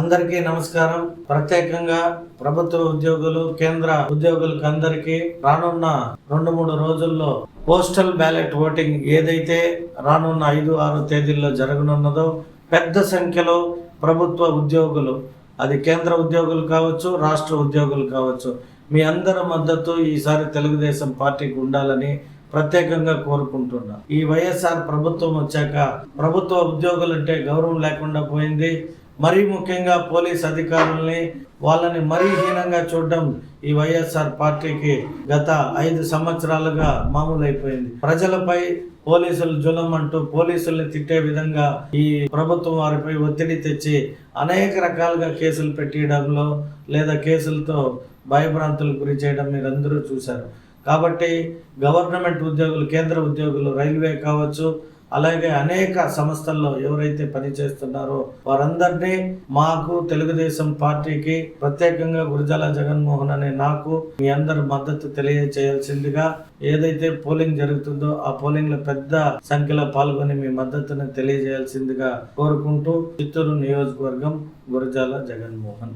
అందరికీ నమస్కారం. ప్రత్యేకంగా ప్రభుత్వ ఉద్యోగులు కేంద్ర ఉద్యోగులకు అందరికీ రానున్న రెండు మూడు రోజుల్లో పోస్టల్ బ్యాలెట్ ఓటింగ్ ఏదైతే రానున్న ఐదు ఆరు తేదీల్లో జరగనున్నదో పెద్ద సంఖ్యలో ప్రభుత్వ ఉద్యోగులు అది కేంద్ర ఉద్యోగులు కావచ్చు రాష్ట్ర ఉద్యోగులు కావచ్చు మీ అందరి మద్దతు ఈసారి తెలుగుదేశం పార్టీకి ఉండాలని ప్రత్యేకంగా కోరుకుంటున్నా. ఈ వైఎస్ఆర్ ప్రభుత్వం వచ్చాక ప్రభుత్వ ఉద్యోగులంటే గౌరవం లేకుండా పోయింది. మరీ ముఖ్యంగా పోలీస్ అధికారుల్ని వాళ్ళని మరీ హీనంగా చూడడం ఈ వైఎస్ఆర్ పార్టీకి గత ఐదు సంవత్సరాలుగా మామూలైపోయింది. ప్రజలపై పోలీసులు జులం అంటూ పోలీసుల్ని తిట్టే విధంగా ఈ ప్రభుత్వం వారిపై ఒత్తిడి తెచ్చి అనేక రకాలుగా కేసులు పెట్టియడంలో లేదా కేసులతో భయభ్రాంతులకు గురి చేయడం మీరందరూ చూశారు. కాబట్టి గవర్నమెంట్ ఉద్యోగులు కేంద్ర ఉద్యోగులు రైల్వే కావచ్చు అలాగే అనేక సంస్థల్లో ఎవరైతే పనిచేస్తున్నారో వారందరినీ మాకు తెలుగుదేశం పార్టీకి ప్రత్యేకంగా గురజాల జగన్మోహన్ అనే నాకు మీ అందరి మద్దతు తెలియజేయాల్సిందిగా ఏదైతే పోలింగ్ జరుగుతుందో ఆ పోలింగ్లో పెద్ద సంఖ్యలో పాల్గొని మీ మద్దతును తెలియజేయాల్సిందిగా కోరుకుంటూ చిత్తూరు నియోజకవర్గం గురజాల జగన్మోహన్.